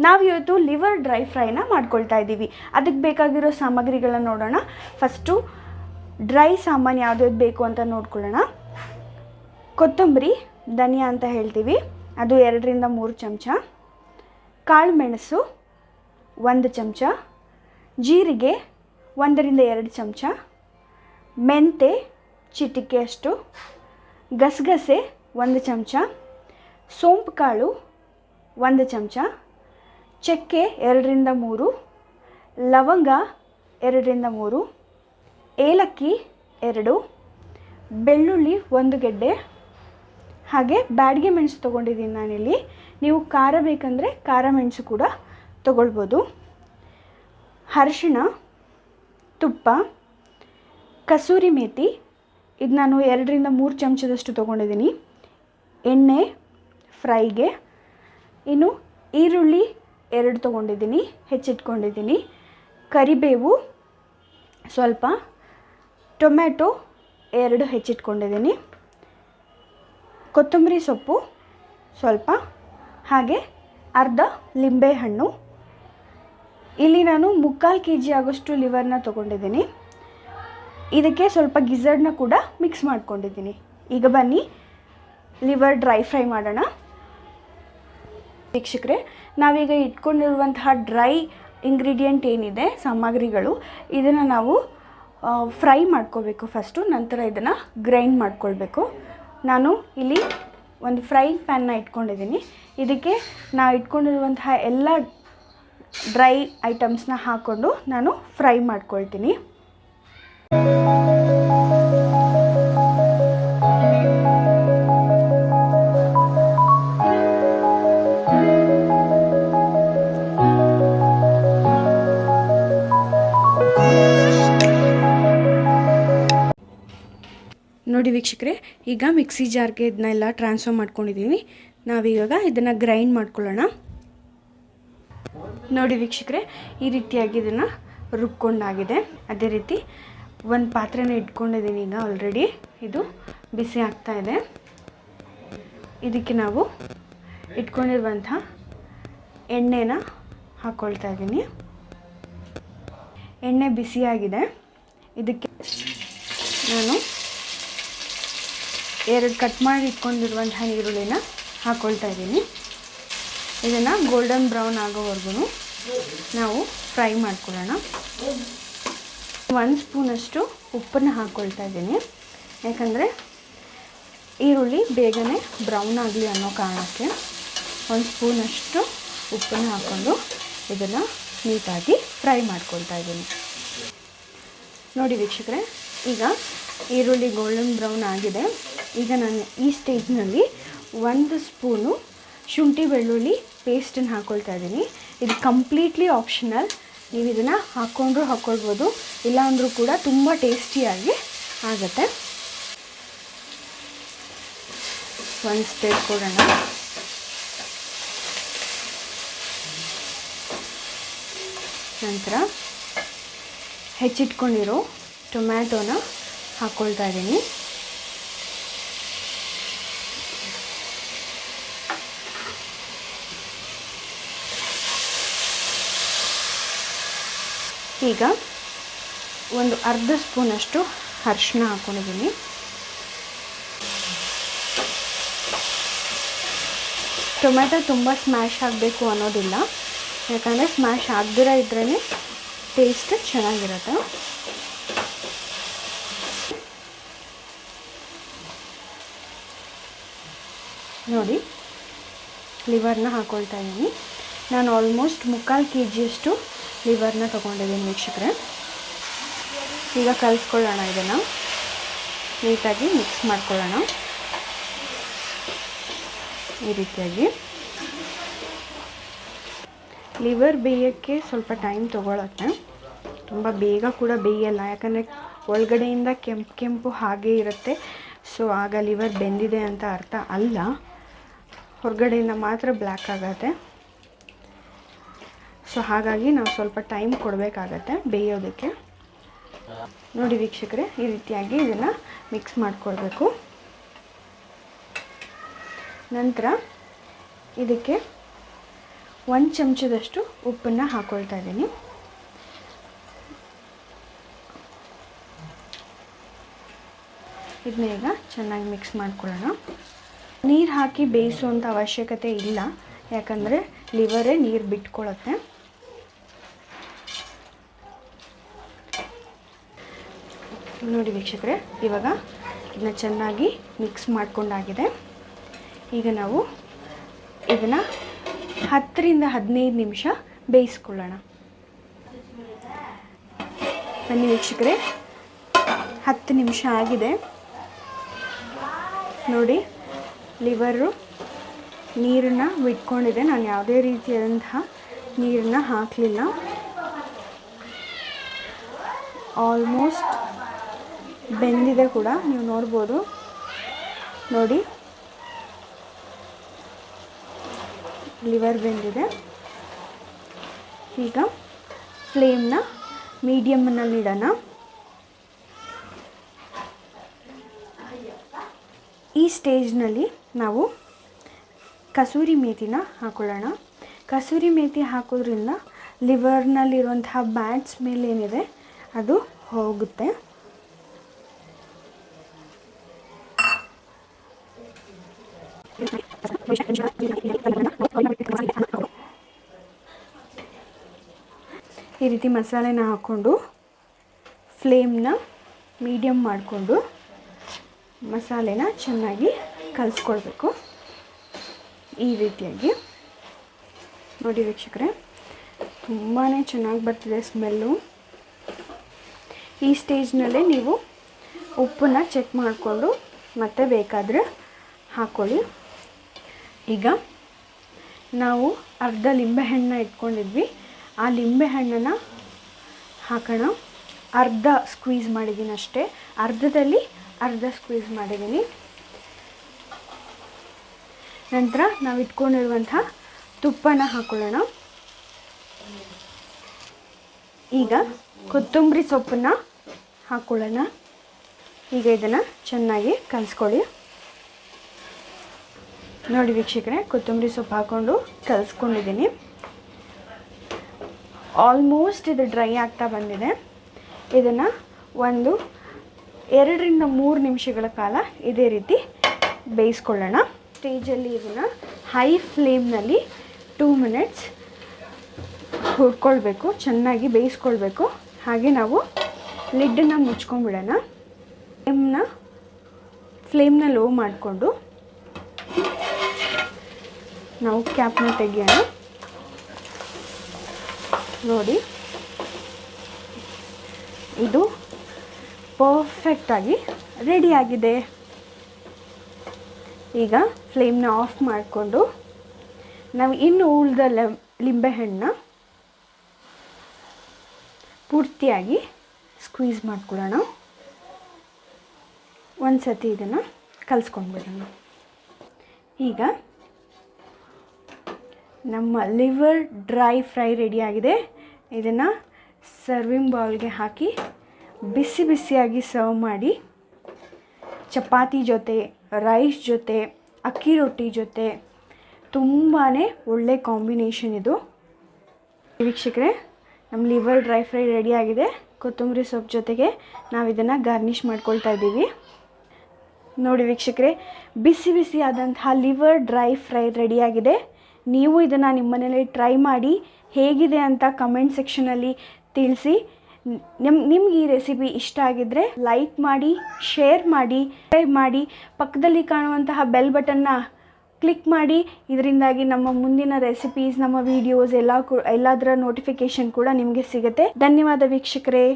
ನಾವು ಇವತ್ತು liver dry ಫ್ರೈನ ಮಾಡ್ಕೊಳ್ತಾ ಇದ್ದೀವಿ. ಅದಕ್ಕೆ ಬೇಕಾಗಿರೋ ಸಾಮಗ್ರಿಗಳನ್ನ ನೋಡೋಣ. ಫಸ್ಟು ಡ್ರೈ ಸಾಮಾನು ಯಾವ್ದು ಬೇಕು ಅಂತ ನೋಡ್ಕೊಳ್ಳೋಣ. ಕೊತ್ತಂಬರಿ, ಧನಿಯಾ ಅಂತ ಹೇಳ್ತೀವಿ. ಅದು ಎರಡರಿಂದ ಮೂರು ಚಮಚ. ಕಾಳು ಮೆಣಸು ಒಂದು ಚಮಚ. ಜೀರಿಗೆ ಒಂದರಿಂದ ಎರಡು ಚಮಚ. ಮೆಂತೆ ಚಿಟಿಕೆಯಷ್ಟು ಗಸಗಸೆ ಒಂದು ಚಮಚ. ಸೋಂಪು ಕಾಳು ಒಂದು ಚಮಚ. ಚಕ್ಕೆ ಎರಡರಿಂದ ಮೂರು, ಲವಂಗ ಎರಡರಿಂದ ಮೂರು, ಏಲಕ್ಕಿ ಎರಡು, ಬೆಳ್ಳುಳ್ಳಿ ಒಂದು ಗೆಡ್ಡೆ. ಹಾಗೆ ಬ್ಯಾಡಿಗೆ ಮೆಣಸು ತೊಗೊಂಡಿದ್ದೀನಿ ನಾನಿಲ್ಲಿ. ನೀವು ಖಾರ ಬೇಕಂದರೆ ಖಾರ ಮೆಣಸು ಕೂಡ ತೊಗೊಳ್ಬೋದು. ಅರಿಶಿಣ, ತುಪ್ಪ, ಕಸೂರಿ ಮೇಥಿ ಇದು ನಾನು ಎರಡರಿಂದ ಮೂರು ಚಮಚದಷ್ಟು ತೊಗೊಂಡಿದ್ದೀನಿ. ಎಣ್ಣೆ, ಫ್ರೈಗೆ. ಇನ್ನು ಈರುಳ್ಳಿ ಎರಡು ತೊಗೊಂಡಿದ್ದೀನಿ, ಹೆಚ್ಚಿಟ್ಕೊಂಡಿದ್ದೀನಿ. ಕರಿಬೇವು ಸ್ವಲ್ಪ, ಟೊಮ್ಯಾಟೊ ಎರಡು ಹೆಚ್ಚಿಟ್ಕೊಂಡಿದ್ದೀನಿ. ಕೊತ್ತಂಬರಿ ಸೊಪ್ಪು ಸ್ವಲ್ಪ, ಹಾಗೆ ಅರ್ಧ ಲಿಂಬೆಹಣ್ಣು ಇಲ್ಲಿ ನಾನು ಮುಕ್ಕಾಲು ಕೆ ಜಿ ಆಗೋಷ್ಟು ಲಿವರ್ನ ತೊಗೊಂಡಿದ್ದೀನಿ. ಇದಕ್ಕೆ ಸ್ವಲ್ಪ ಗಿಝರ್ಡ್ನ ಕೂಡ ಮಿಕ್ಸ್ ಮಾಡ್ಕೊಂಡಿದ್ದೀನಿ. ಈಗ ಬನ್ನಿ, ಲಿವರ್ ಡ್ರೈ ಫ್ರೈ ಮಾಡೋಣ. ವೀಕ್ಷಕರೇ, ನಾವೀಗ ಇಟ್ಕೊಂಡಿರುವಂತಹ ಡ್ರೈ ಇಂಗ್ರೀಡಿಯೆಂಟ್ ಏನಿದೆ, ಸಾಮಗ್ರಿಗಳು, ಇದನ್ನು ನಾವು ಫ್ರೈ ಮಾಡ್ಕೋಬೇಕು ಫಸ್ಟು ನಂತರ ಇದನ್ನು ಗ್ರೈಂಡ್ ಮಾಡ್ಕೊಳ್ಬೇಕು. ನಾನು ಇಲ್ಲಿ ಒಂದು ಫ್ರೈ ಪ್ಯಾನ್ನ ಇಟ್ಕೊಂಡಿದ್ದೀನಿ. ಇದಕ್ಕೆ ನಾ ಇಟ್ಕೊಂಡಿರುವಂತಹ ಎಲ್ಲ ಡ್ರೈ ಐಟಮ್ಸ್ನ ಹಾಕ್ಕೊಂಡು ನಾನು ಫ್ರೈ ಮಾಡ್ಕೊಳ್ತೀನಿ. ನೋಡಿ ವೀಕ್ಷಕರೇ, ಈಗ ಮಿಕ್ಸಿ ಜಾರ್ಗೆ ಇದನ್ನೆಲ್ಲ ಟ್ರಾನ್ಸ್ಫರ್ ಮಾಡ್ಕೊಂಡಿದ್ದೀವಿ ನಾವೀಗ ಇದನ್ನು ಗ್ರೈಂಡ್ ಮಾಡ್ಕೊಳ್ಳೋಣ. ನೋಡಿ ವೀಕ್ಷಕರೇ, ಈ ರೀತಿಯಾಗಿ ಇದನ್ನು ರುಬ್ಕೊಂಡಾಗಿದೆ. ಅದೇ ರೀತಿ ಒಂದು ಪಾತ್ರೆನ ಇಟ್ಕೊಂಡಿದ್ದೀನಿ ಈಗ ಆಲ್ರೆಡಿ ಇದು ಬಿಸಿ ಆಗ್ತಾ ಇದೆ. ಇದಕ್ಕೆ ನಾವು ಇಟ್ಕೊಂಡಿರುವಂಥ ಎಣ್ಣೆನ ಹಾಕ್ಕೊಳ್ತಾ ಇದ್ದೀನಿ ಎಣ್ಣೆ ಬಿಸಿಯಾಗಿದೆ. ಇದಕ್ಕೆ ನಾನು ಎರಡು ಕಟ್ ಮಾಡಿ ಇಟ್ಕೊಂಡಿರುವಂತಹ ಈರುಳ್ಳಿನ ಹಾಕ್ಕೊಳ್ತಾ ಇದ್ದೀನಿ. ಇದನ್ನು ಗೋಲ್ಡನ್ ಬ್ರೌನ್ ಆಗೋವರೆಗೂ ನಾವು ಫ್ರೈ ಮಾಡ್ಕೊಳ್ಳೋಣ. ಒಂದು ಸ್ಪೂನಷ್ಟು ಉಪ್ಪನ್ನು ಹಾಕ್ಕೊಳ್ತಾ ಇದ್ದೀನಿ. ಯಾಕಂದರೆ ಈರುಳ್ಳಿ ಬೇಗನೆ ಬ್ರೌನ್ ಆಗಲಿ ಅನ್ನೋ ಕಾರಣಕ್ಕೆ ಒಂದು ಸ್ಪೂನಷ್ಟು ಉಪ್ಪನ್ನು ಹಾಕ್ಕೊಂಡು ಇದನ್ನು ನೀಟಾಗಿ ಫ್ರೈ ಮಾಡ್ಕೊಳ್ತಾ ಇದ್ದೀನಿ. ನೋಡಿ ವೀಕ್ಷಕರೇ, ಈಗ ಈರುಳ್ಳಿ ಗೋಲ್ಡನ್ ಬ್ರೌನ್ ಆಗಿದೆ. ಈಗ ನಾನು ಈ ಸ್ಟೇಜ್ನಲ್ಲಿ ಒಂದು ಸ್ಪೂನು ಶುಂಠಿ ಬೆಳ್ಳುಳ್ಳಿ ಪೇಸ್ಟನ್ನು ಹಾಕ್ಕೊಳ್ತಾ ಇದ್ದೀನಿ. ಇದು ಕಂಪ್ಲೀಟ್ಲಿ ಆಪ್ಷನಲ್. ನೀವು ಇದನ್ನು ಹಾಕ್ಕೊಂಡ್ರೂ ಹಾಕ್ಕೊಳ್ಬೋದು ಇಲ್ಲಾಂದ್ರೂ ಕೂಡ ತುಂಬ ಟೇಸ್ಟಿಯಾಗಿ ಆಗುತ್ತೆ. ಒಂದು ಸ್ಟೇಪ್ ಕೊಡೋಣ. ನಂತರ ಹೆಚ್ಚಿಟ್ಕೊಂಡಿರೋ ಟೊಮ್ಯಾಟೋನ ಹಾಕ್ಕೊಳ್ತಾ ಇದ್ದೀನಿ. ಈಗ ಒಂದು ಅರ್ಧ ಸ್ಪೂನಷ್ಟು ಅರಿಶಿನ ಹಾಕೊಂಡಿದ್ದೀನಿ. ಟೊಮೆಟೊ ತುಂಬ ಸ್ಮ್ಯಾಶ್ ಆಗಬೇಕು ಅನ್ನೋದಿಲ್ಲ. ಯಾಕಂದರೆ ಸ್ಮ್ಯಾಶ್ ಆಗದಿರೋ ಇದ್ರೇ ಟೇಸ್ಟ್ ಚೆನ್ನಾಗಿರುತ್ತೆ. ನೋಡಿ ಲಿವರ್ನ ಹಾಕ್ಕೊಳ್ತಾ ಇದ್ದೀನಿ. ನಾನು ಆಲ್ಮೋಸ್ಟ್ ಮುಕ್ಕಾಲು ಕೆ ಜಿಯಷ್ಟು ಲಿವರ್ನ ತೊಗೊಂಡಿದ್ದೀನಿ ವೀಕ್ಷಕರೇ. ಈಗ ಕಲಿಸ್ಕೊಳ್ಳೋಣ ಇದನ್ನು. ನೀಟಾಗಿ ಮಿಕ್ಸ್ ಮಾಡ್ಕೊಳ್ಳೋಣ. ಈ ರೀತಿಯಾಗಿ. ಲಿವರ್ ಬೇಯೋಕ್ಕೆ ಸ್ವಲ್ಪ ಟೈಮ್ ತೊಗೊಳತ್ತೆ. ತುಂಬ ಬೇಗ ಕೂಡ ಬೇಯಲ್ಲ, ಯಾಕಂದರೆ ಒಳಗಡೆಯಿಂದ ಕೆಂಪು ಕೆಂಪು ಹಾಗೆ ಇರುತ್ತೆ. ಸೊ, ಆಗ ಲಿವರ್ ಬೆಂದಿದೆ ಅಂತ ಅರ್ಥ ಅಲ್ಲ. ಹೊರಗಡೆಯಿಂದ ಮಾತ್ರ ಬ್ಲ್ಯಾಕ್ ಆಗುತ್ತೆ. ಸೊ ಹಾಗಾಗಿ ನಾವು ಸ್ವಲ್ಪ ಟೈಮ್ ಕೊಡಬೇಕಾಗತ್ತೆ ಬೇಯೋದಕ್ಕೆ. ನೋಡಿ ವೀಕ್ಷಕರೇ, ಈ ರೀತಿಯಾಗಿ ಇದನ್ನು ಮಿಕ್ಸ್ ಮಾಡಿಕೊಡ್ಬೇಕು ನಂತರ ಇದಕ್ಕೆ ಒಂದು ಚಮಚದಷ್ಟು ಉಪ್ಪನ್ನು ಹಾಕ್ಕೊಳ್ತಾ ಇದ್ದೀನಿ. ಇದನ್ನ ಈಗ ಚೆನ್ನಾಗಿ ಮಿಕ್ಸ್ ಮಾಡ್ಕೊಳ್ಳೋಣ. ನೀರು ಹಾಕಿ ಬೇಯಿಸುವಂಥ ಅವಶ್ಯಕತೆ ಇಲ್ಲ. ಯಾಕಂದರೆ ಲಿವರೇ ನೀರು ಬಿಟ್ಕೊಳ್ಳುತ್ತೆ ನೋಡಿ ವೀಕ್ಷಕರೇ, ಇವಾಗ ಇದನ್ನ ಚೆನ್ನಾಗಿ ಮಿಕ್ಸ್ ಮಾಡ್ಕೊಂಡಾಗಿದೆ. ಈಗ ನಾವು ಇದನ್ನು ಹತ್ತರಿಂದ ಹದಿನೈದು ನಿಮಿಷ ಬೇಯಿಸ್ಕೊಳ್ಳೋಣ. ಬನ್ನಿ ವೀಕ್ಷಕರೇ, ಹತ್ತು ನಿಮಿಷ ಆಗಿದೆ. ನೋಡಿ, ಲಿವರು ನೀರನ್ನು ಬಿಟ್ಕೊಂಡಿದೆ. ನಾನು ಯಾವುದೇ ರೀತಿಯಾದಂತಹ ನೀರನ್ನು ಹಾಕಲಿಲ್ಲ. ಆಲ್ಮೋಸ್ಟ್ ಬೆಂದಿದೆ ಕೂಡ, ನೀವು ನೋಡ್ಬೋದು. ನೋಡಿ. ಲಿವರ್ ಬೆಂದಿದೆ. ಈಗ ಫ್ಲೇಮ್ನ ಮೀಡಿಯಮ್ನಲ್ಲಿ ಇಡೋಣ ಈ ಸ್ಟೇಜ್ನಲ್ಲಿ ನಾವು ಕಸೂರಿ ಮೇಥಿನ ಹಾಕೊಳ್ಳೋಣ. ಕಸೂರಿ ಮೇತಿ ಹಾಕೋದ್ರಿಂದ ಲಿವರ್ನಲ್ಲಿರುವಂತಹ ಬ್ಯಾಡ್ ಸ್ಮೆಲ್ ಏನಿದೆ, ಅದು ಹೋಗುತ್ತೆ. ಈ ರೀತಿ ಮಸಾಲೆನ ಹಾಕ್ಕೊಂಡು ಫ್ಲೇಮ್ನ ಮೀಡಿಯಮ್ ಮಾಡಿಕೊಂಡು ಮಸಾಲೆನ ಚೆನ್ನಾಗಿ ಕಲಿಸ್ಕೊಳ್ಬೇಕು. ಈ ರೀತಿಯಾಗಿ. ನೋಡಿ ವೀಕ್ಷಕರೇ ತುಂಬಾ ಚೆನ್ನಾಗಿ ಬರ್ತಿದೆ ಸ್ಮೆಲ್ಲು. ಈ ಸ್ಟೇಜ್ನಲ್ಲೇ ನೀವು ಉಪ್ಪನ್ನ ಚೆಕ್ ಮಾಡಿಕೊಂಡು ಮತ್ತೆ ಬೇಕಾದರೆ ಹಾಕ್ಕೊಳ್ಳಿ ಈಗ ನಾವು ಅರ್ಧ ಲಿಂಬೆಹಣ್ಣನ್ನ ಇಟ್ಕೊಂಡಿದ್ವಿ. ಆ ಲಿಂಬೆಹಣ್ಣನ್ನು ಹಾಕೋಣ. ಅರ್ಧ ಸ್ಕ್ವೀಸ್ ಮಾಡಿದ್ದೀನಿ ಅಷ್ಟೇ. ಅರ್ಧದಲ್ಲಿ ಅರ್ಧ ಸ್ಕ್ವೀಸ್ ಮಾಡಿದ್ದೀನಿ ನಂತರ ನಾವು ಇಟ್ಕೊಂಡಿರುವಂಥ ತುಪ್ಪನ ಹಾಕೊಳ್ಳೋಣ. ಈಗ ಕೊತ್ತಂಬರಿ ಸೊಪ್ಪನ್ನು ಹಾಕ್ಕೊಳ್ಳೋಣ ಈಗ ಇದನ್ನು ಚೆನ್ನಾಗಿ ಕಲಿಸ್ಕೊಳ್ಳಿ. ನೋಡಿ ವೀಕ್ಷಕರೇ, ಕೊತ್ತಂಬರಿ ಸೊಪ್ಪು ಹಾಕ್ಕೊಂಡು ಕಲಿಸ್ಕೊಂಡಿದ್ದೀನಿ. ಆಲ್ಮೋಸ್ಟ್ ಇದು ಡ್ರೈ ಆಗ್ತಾ ಬಂದಿದೆ. ಇದನ್ನು ಒಂದು ಎರಡರಿಂದ ಮೂರು ನಿಮಿಷಗಳ ಕಾಲ ಇದೇ ರೀತಿ ಬೇಯಿಸ್ಕೊಳ್ಳೋಣ. ಸ್ಟೇಜಲ್ಲಿ ಇದನ್ನು ಹೈ ಫ್ಲೇಮ್ನಲ್ಲಿ ಟೂ ಮಿನಿಟ್ಸ್ ಹುರ್ಕೊಳ್ಬೇಕು, ಚೆನ್ನಾಗಿ ಬೇಯಿಸ್ಕೊಳ್ಬೇಕು. ಹಾಗೆ ನಾವು ಲಿಡ್ಡನ್ನು ಮುಚ್ಕೊಂಡ್ಬಿಡೋಣ. ಫ್ಲೇಮ್ನ ಫ್ಲೇಮ್ನ ಲೋ ಮಾಡಿಕೊಂಡು ನಾವು ಕ್ಯಾಪ್ನ ತೆಗೆಯೋಣ. ನೋಡಿ. ಇದು ಪರ್ಫೆಕ್ಟಾಗಿ ರೆಡಿಯಾಗಿದೆ ಈಗ ಫ್ಲೇಮ್ನ ಆಫ್ ಮಾಡಿಕೊಂಡು ನಾವು ಇನ್ನು ಉಳಿದ ಲಿಂಬೆಹಣ್ಣನ್ನ ಪೂರ್ತಿಯಾಗಿ ಸ್ಕ್ವೀಸ್ ಮಾಡ್ಕೊಳ್ಳೋಣ ಒಂದು ಸತಿ ಇದನ್ನು ಕಲಿಸ್ಕೊಂಡ್ಬಿಡೋಣ. ಈಗ ನಮ್ಮ ಲಿವರ್ ಡ್ರೈ ಫ್ರೈ ರೆಡಿಯಾಗಿದೆ ಇದನ್ನು ಸರ್ವಿಂಗ್ ಬೌಲ್ಗೆ ಹಾಕಿ ಬಿಸಿ ಬಿಸಿಯಾಗಿ ಸರ್ವ್ ಮಾಡಿ, ಚಪಾತಿ ಜೊತೆ ರೈಸ್ ಜೊತೆ, ಅಕ್ಕಿ ರೊಟ್ಟಿ ಜೊತೆ ತುಂಬಾ ಒಳ್ಳೆ ಕಾಂಬಿನೇಷನ್ ಇದು. ವೀಕ್ಷಕರೇ, ನಮ್ಮ ಲಿವರ್ ಡ್ರೈ ಫ್ರೈ ರೆಡಿಯಾಗಿದೆ ಕೊತ್ತಂಬರಿ ಸೊಪ್ಪು ಜೊತೆಗೆ ನಾವು ಇದನ್ನು ಗಾರ್ನಿಷ್ ಮಾಡ್ಕೊಳ್ತಾ ಇದ್ದೀವಿ. ನೋಡಿ ವೀಕ್ಷಕರೇ, ಬಿಸಿ ಬಿಸಿ ಆದಂತಹ ಲಿವರ್ ಡ್ರೈ ಫ್ರೈ ರೆಡಿಯಾಗಿದೆ ನೀವು ಇದನ್ನು ನಿಮ್ಮ ಮನೇಲಿ ಟ್ರೈ ಮಾಡಿ ಹೇಗಿದೆ ಅಂತ ಕಮೆಂಟ್ ಸೆಕ್ಷನಲ್ಲಿ ತಿಳಿಸಿ. ನಿಮ್, ನಿಮ್ಗೆ ಈ ರೆಸಿಪಿ ಇಷ್ಟ ಆಗಿದ್ದರೆ ಲೈಕ್ ಮಾಡಿ ಶೇರ್ ಮಾಡಿ ಸಬ್ಸ್ಕ್ರೈಬ್ ಮಾಡಿ, ಪಕ್ಕದಲ್ಲಿ ಕಾಣುವಂತಹ ಬೆಲ್ ಬಟನ್ನ ಕ್ಲಿಕ್ ಮಾಡಿ. ಇದರಿಂದಾಗಿ ನಮ್ಮ ಮುಂದಿನ ರೆಸಿಪೀಸ್ ನಮ್ಮ ವಿಡಿಯೋಸ್ ಎಲ್ಲ ಎಲ್ಲದರ ನೋಟಿಫಿಕೇಷನ್ ಕೂಡ ನಿಮಗೆ ಸಿಗುತ್ತೆ. ಧನ್ಯವಾದ ವೀಕ್ಷಕರೇ.